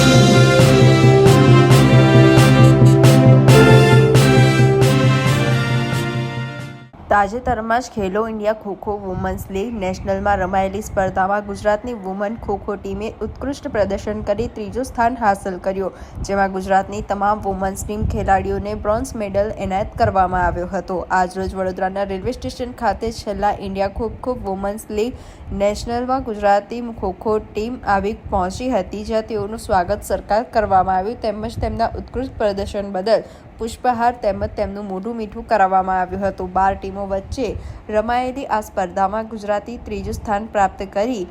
Thank you. તાજેતરમાં જ Khelo India kho kho women's league નેશનલમાં રમાયેલી સ્પર્ધામાં ગુજરાતની વુમન ખોખો ટીમે ઉત્કૃષ્ટ પ્રદર્શન કરી ત્રીજું સ્થાન હાંસલ કર્યું, જેમાં ગુજરાતની તમામ વુમન્સ ટીમ ખેલાડીઓને બ્રોન્ઝ મેડલ એનાયત કરવામાં આવ્યો હતો. આજરોજ વડોદરાના રેલવે સ્ટેશન ખાતે છેલ્લા ઇન્ડિયા ખોખો વુમન્સ લીગ નેશનલમાં ગુજરાતી ખોખો ટીમ આવી પહોંચી હતી, જ્યાં તેઓનું સ્વાગત સરકાર કરવામાં આવ્યું, તેમજ તેમના ઉત્કૃષ્ટ પ્રદર્શન બદલ પુષ્પહાર તેમજ તેમનું મોઢું મીઠું કરાવવામાં આવ્યું હતું. બાર ટીમો વચ્ચે રમાયેલી આ સ્પર્ધામાં ગુજરાતી ત્રીજું સ્થાન પ્રાપ્ત કરી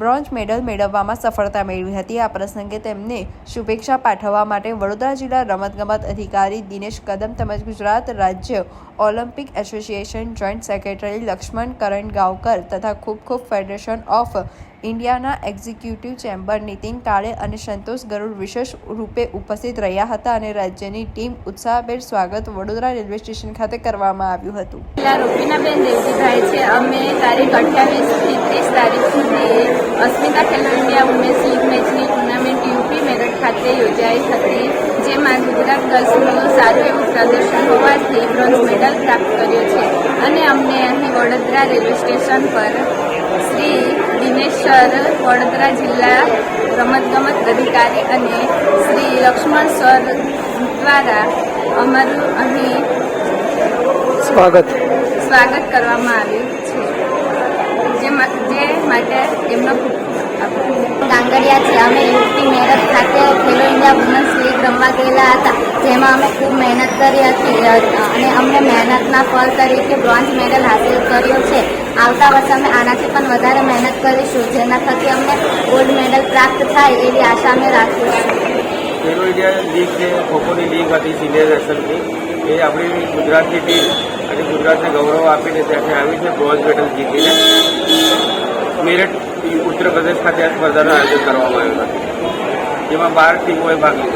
બ્રોન્ઝ મેડલ મેળવવામાં સફળતા મેળવી હતી. આ પ્રસંગે તેમને શુભેચ્છા પાઠવવા માટે વડોદરા જિલ્લા રમતગમત અધિકારી દિનેશ કદમ તેમજ ગુજરાત રાજ્ય Olympic association joint secretary Laxman Karan Gavkar તથા ખૂબ ખૂબ ફેડરેશન ઓફ ઇન્ડિયાના એક્ઝિક્યુટિવ ચેમ્બર નીતિન કાળે અને સંતોષ ગરુડ વિશેષ રૂપે ઉપસ્થિત રહ્યા હતા અને રાજ્યની ટીમ ઉત્સાહભેર સ્વાગત વડોદરા રેલવે સ્ટેશન ખાતે કરવામાં આવ્યું હતું. રૂપિનાબેન દેવજીભાઈ છે. અમે તારીખ અઠ્યાવીસથી ત્રીસ તારીખ સુધી Asmita Khelo India women's league મેચની ટુર્નામેન્ટ યુપી મેરઠ ખાતે યોજાઈ હતી જેમાં ગુજરાત ગર્લ્સનું સારું એવું પ્રદર્શન હોવાથી બ્રોન્ઝ મેડલ પ્રાપ્ત કર્યો છે. અને અમને અહીં વડોદરા રેલવે સ્ટેશન પર શ્રી દિનેશ સર વડોદરા જિલ્લા રમતગમત અધિકારી અને શ્રી લક્ષ્મણ સર દ્વારા અમારું અહીં સ્વાગત. સ્વાગત કરવામાં આવ્યું. જે માટે એમનો ગાંગડિયા છે. અમે યુપી મેરઠ ખાતે ખેલો ઇન્ડિયા વુમન્સ લીગ રમવા ગયેલા હતા. જેમાં અમે ખૂબ મહેનત કરી હતી. અને અમને મહેનતના ફળ તરીકે બ્રોન્ઝ મેડલ હાંસલ કર્યો છે. આવતા વર્ષે અમે આનાથી પણ વધારે મહેનત કરીશું. જેના થકી અમને ગોલ્ડ મેડલ પ્રાપ્ત થાય એવી આશા અમે રાખીશું ખેલો ઇન્ડિયા લીગ જે ખોખોની લીગ હતી સિનિયર એ આપણી ગુજરાતની ટીમ અને ગુજરાતને ગૌરવ આપીને ત્યાંથી આવી છે બ્રોન્ઝ મેડલ જીતીને. મેરઠ ઉત્તર પ્રદેશ ખાતે આ સ્પર્ધાનું આયોજન કરવામાં આવ્યું હતું. જેમાં બાર ટીમોએ ભાગ લીધો.